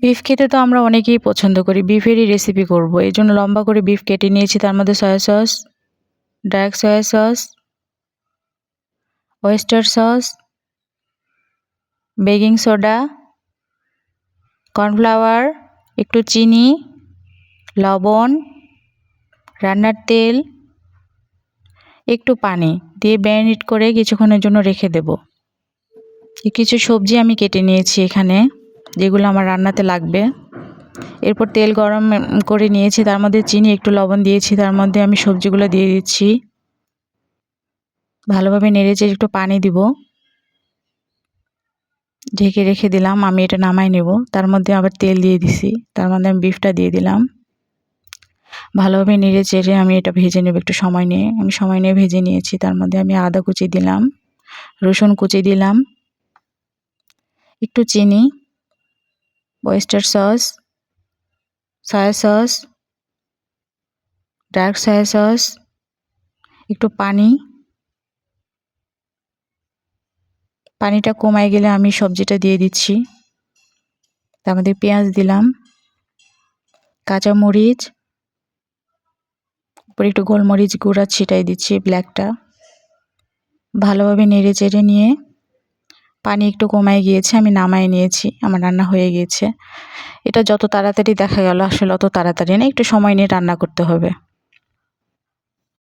Beef খেতে তো আমরা অনেকেই পছন্দ করি। বিফেরই রেসিপি করব। এই জন্য লম্বা করে বিফ কেটে নিয়েছি। তার মধ্যে soya sauce dark soya sauce oyster sauce baking soda cornflour একটু চিনি, লবণ, রান্নার তেল, একটু পানি দিয়ে ম্যারিনেট করে কিছুক্ষণের জন্য রেখে দেব। কিছু সবজি আমি কেটে নিয়েছি এখানে। যেগুলো আমার রান্নাতে লাগবে। এরপর তেল গরম করে নিয়েছি, তার মধ্যে চিনি, একটু লবণ দিয়েছি, তার মধ্যে আমি সবজিগুলো দিয়ে দিচ্ছি। ভালোভাবে নেড়েচে একটু পানি দিব। ঢেকে রেখে দিলাম, আমি এটা নামাই নেব। তার মধ্যে আবার তেল দিয়ে দিছি, তার মধ্যে আমি বিফটা দিয়ে দিলাম। ভালোভাবে নেড়ে চেড়ে আমি এটা ভেজে নেব একটু সময় নিয়ে। আমি সময় নিয়ে ভেজে নিয়েছি, তার মধ্যে আমি আদা কুচি দিলাম, রসুন কুচি দিলাম, একটু চিনি। Oyster sauce soya sauce dark soya sauce একটু পানি। পানিটা কমায় গেলে আমি সবজিটা দিয়ে দিচ্ছি। তার মধ্যে পেঁয়াজ দিলাম, কাঁচামরিচ, উপরে একটু গোলমরিচ গুঁড়া ছিটাই দিচ্ছি ব্ল্যাকটা। ভালোভাবে নেড়ে চেড়ে নিয়ে পানি একটু কমায় গিয়েছে, আমি নামায় নিয়েছি, আমার রান্না হয়ে গিয়েছে। এটা যত তাড়াতাড়ি দেখা গেল আসলে অত তাড়াতাড়ি না, একটু সময় নিয়ে রান্না করতে হবে।